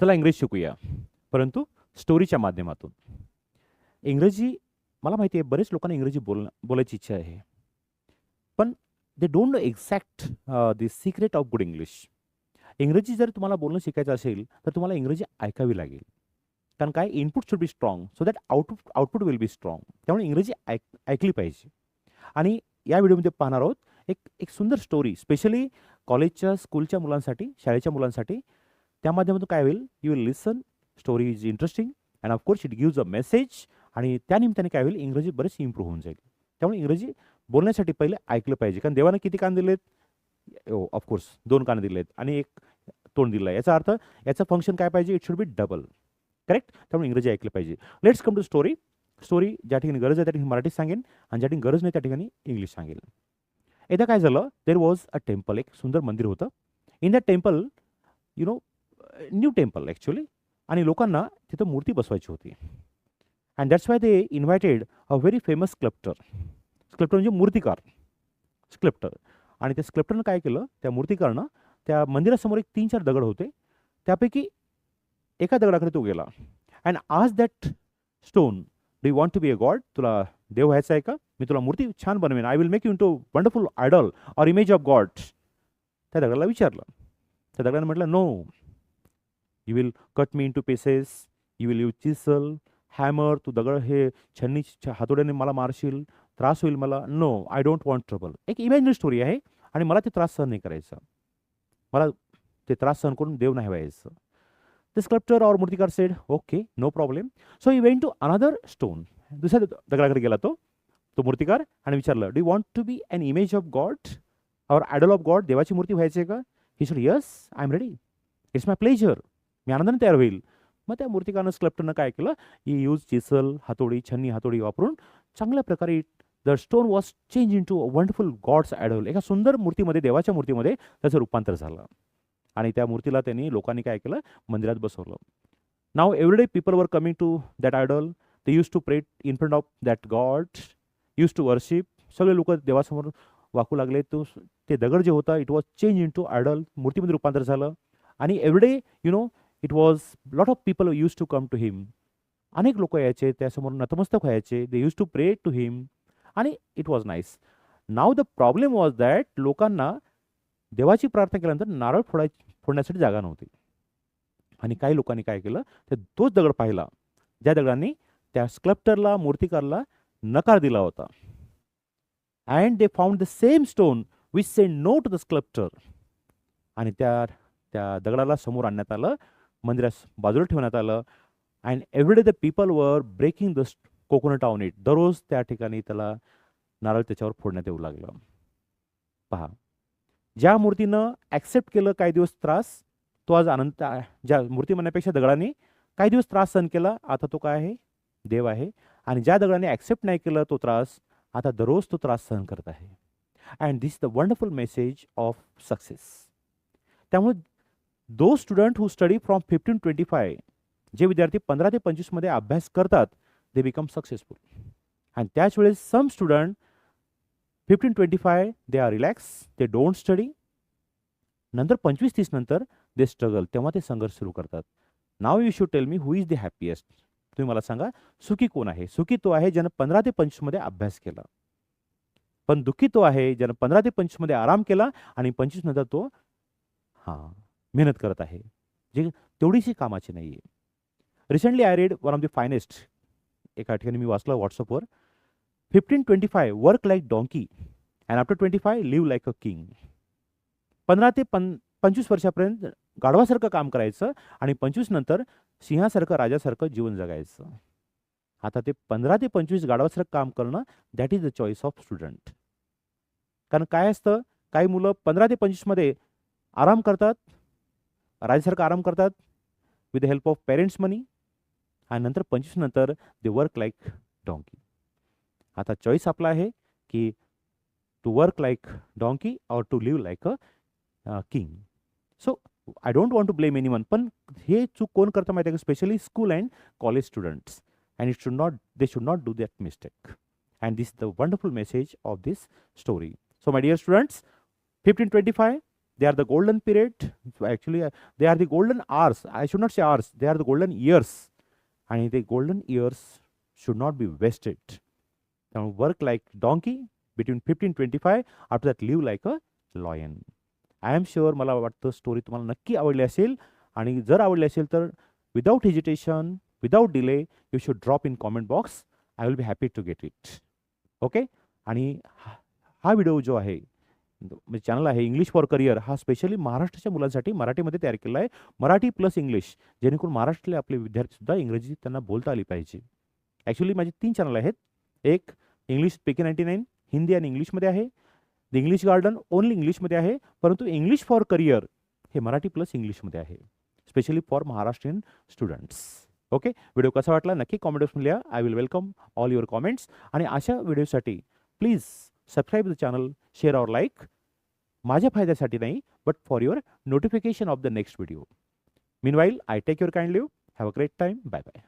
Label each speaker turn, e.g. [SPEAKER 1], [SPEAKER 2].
[SPEAKER 1] चला इंग्रजी शिकूया. परंतु स्टोरीच्या माध्यमातून. इंग्रजी मला माहिती आहे बरेच लोकांना इंग्रजी बोल बोलायची इच्छा आहे. पण they don't know exact the secret of good English इंग्रजी जर तुम्हाला बोलणं शिकायचं असेल तर तुम्हाला इंग्रजी ऐकावी लागेल. कारण काय? Input should be strong so that output output will be strong त्यामुळे इंग्रजी ऐक ऐकली पाहिजे. आणि या व्हिडिओमध्ये पाहणार आहोत एक एक सुंदर स्टोरी स्पेशली कॉलेजच्या स्कूलच्या मुलांसाठी शाळेच्या मुलांसाठी त्या माध्यमातून काय होईल? You will listen story is interesting and of course it gives a message आणि त्या निमित्ताने काय होईल? इंग्रजी बरेच इम्प्रूव्ह होऊन जाईल. त्यामुळे इंग्रजी बोलण्यासाठी पहिले ऐकलं पाहिजे. कारण देवानं किती कान दिलेत? हो, ऑफकोर्स दोन कान दिलेत. आणि एक तोंड दिलं आहे. याचा अर्थ याचं फंक्शन काय पाहिजे? It should be double correct त्यामुळे इंग्रजी ऐकलं पाहिजे. Let's come to story story ज्या ठिकाणी गरज आहे त्या ठिकाणी मराठीत सांगेन. आणि ज्या ठिकाणी गरज नाही त्या ठिकाणी इंग्लिश सांगेल. एकदा काय झालं? देर वॉज अ टेम्पल एक सुंदर मंदिर होतं. In the temple you know new temple actually आणि लोकांना तिथं मूर्ती बसवायची होती. And that's why they invited a very famous sculptor sculptor म्हणजे मूर्तिकार. स्क्लप्टर आणि त्या स्क्लप्टरनं काय केलं? त्या मूर्तिकारनं त्या मंदिरासमोर एक तीन चार दगड होते. त्यापैकी एका दगडाकडे तो गेला. And ask that stone do want to be a god तुला देव व्हायचा आहे का? मी तुला मूर्ती छान बनवेन. I will make you to wonderful idol or image of god त्या दगडाला विचारलं. त्या दगडाने म्हटलं no you will cut me into pieces you will you chisel hammer तू दगड हे छन्नी छ- हातोड्याने मला मारशील त्रास होईल मला no I don't want trouble एक इमॅजिनरी स्टोरी आहे आणि मला ते त्रास सहन नाही करायचा मला ते त्रास सहन करून देव नाही व्हायचं ते स्कल्प्टर और मूर्तिकार said okay no problem so he went to another stone दुसऱ्या दगडाकडे गेला तो तो मूर्तिकार आणि विचारलं do want to be an image of god और आयडल ऑफ गॉड देवाची मूर्ती व्हायची का he should yes I am ready it's my pleasure मी आनंदाने तयार होईल. मग त्या मूर्तिकानं स्कल्प्टरनं काय केलं? ही यूज चिसल हातोडी छन्नी हातोडी वापरून चांगल्या प्रकारे the stone was change into wonderful god's idol एका सुंदर मूर्तीमध्ये देवाच्या मूर्तीमध्ये त्याचं रूपांतर झालं. आणि त्या मूर्तीला त्यांनी लोकांनी काय केलं? मंदिरात बसवलं. Now everyday people were coming to that idol ते use to pray in front of that god use to worship सगळे लोक देवासमोर वाकू लागले. तो ते दगड जे होता it was change into idol मूर्तीमध्ये रूपांतर झालं. आणि everyday you know it was lot of people use to come to him अनेक लोक यायचे त्यासमोर नतमस्तक व्हायचे. They use to pray to him आणि it was nice now the problem was that लोकांना देवाची प्रार्थना केल्यानंतर नारळ फोडाय फोडण्यासाठी जागा नव्हती. आणि काही लोकांनी काय केलं? तर तोच दगड पाहिला ज्या दगडांनी त्या स्कल्प्टरला मूर्तिकारला नकार दिला होता. And they found the same stone which said no to the sculptor आणि त्या त्या दगडाला समोर आणण्यात आलं. मंदिरास बाजूला ठेवण्यात आलं. And everyday the people were breaking the coconut on it दररोज त्या ठिकाणी त्याला नारळ त्याच्यावर फोडण्यात येऊ लागलं. पहा. ज्या मूर्तीनं ॲक्सेप्ट केलं काही दिवस त्रास तो आज आनंद ज्या मूर्ती म्हणण्यापेक्षा दगडाने काही दिवस त्रास सहन केला आता तो काय आहे? देव आहे. आणि ज्या दगडाने ॲक्सेप्ट नाही केलं तो त्रास आता दररोज तो त्रास सहन करत आहे. And this the wonderful message of success त्यामुळे those student who study from fifteen twenty five जे विद्यार्थी पंधरा ते पंचवीसमध्ये अभ्यास करतात दे बिकम सक्सेसफुल आणि त्याच वेळेस some student fifteen twenty five they are relax they don't study नंतर पंचवीस तीस नंतर दे स्ट्रगल तेव्हा ते संघर्ष सुरू करतात. Now you should tell me who is the happiest तुम्ही मला सांगा सुखी कोण आहे? सुखी तो आहे ज्यानं पंधरा ते पंचवीसमध्ये अभ्यास केला. पण दुःखी तो आहे ज्यानं पंधरा ते पंचवीसमध्ये आराम केला आणि पंचवीस नंतर तो हां मेहनत करत आहे. जे तेवढीशी कामाची नाही आहे recently I read one of the finest एका ठिकाणी मी वाचलं व्हॉट्सअपवर fifteen twenty five work like donkey and after twenty five live like a king पंधरा ते पं पंचवीस वर्षापर्यंत गाढवासारखं काम करायचं आणि पंचवीस नंतर सिंहासारखं राजासारखं जीवन जगायचं. आता ते पंधरा ते पंचवीस गाढवासारखं काम करणं that is the choice of student कारण काय असतं? काही मुलं पंधरा ते पंचवीसमध्ये आराम करतात राजासारखं आराम करतात with the help of parents money आणि नंतर पंचवीस नंतर दे वर्क लाईक डॉंकी आता चॉईस आपला आहे की टू वर्क लाईक डॉंकी और to live like a king so I don't want to blame any one पण हे चूक कोण करतं माहिती आहे का? Specially school and college students and it should not they should not do that mistake and this the wonderful message of this story so my dear students fifteen twenty five they are the golden period actually uh, they are the golden hours i should not say hours they are the golden years and the golden years should not be wasted now work like donkey between 15 25 after that live like a lion I am sure मला वाटतं story तुम्हाला नक्की आवडली असेल आणि जर आवडली असेल तर without hesitation without delay you should drop in comment box I will be happy to get it okay आणि हा हा व्हिडिओ जो आहे म्हणजे चॅनल आहे इंग्लिश फॉर करिअर हा स्पेशली महाराष्ट्राच्या मुलांसाठी मराठीमध्ये तयार केला आहे. मराठी प्लस इंग्लिश जेणेकरून महाराष्ट्रातले आपले विद्यार्थीसुद्धा इंग्रजी त्यांना बोलता आली पाहिजे. ॲक्च्युली माझे तीन चॅनल आहेत. एक English speaking ninety nine Hindi आणि इंग्लिशमध्ये आहे. द इंग्लिश गार्डन ओनली इंग्लिशमध्ये आहे. परंतु इंग्लिश फॉर करिअर हे मराठी प्लस इंग्लिशमध्ये आहे. Specially for Maharashtrian students okay video कसा वाटला? नक्की कॉमेंट बॉक्समध्ये लिहा. I will welcome all your comments आणि अशा व्हिडिओसाठी please subscribe the channel share or like माझ्या फायद्यासाठी नाही but for your notification of the next video meanwhile I take your kind leave have a great time bye bye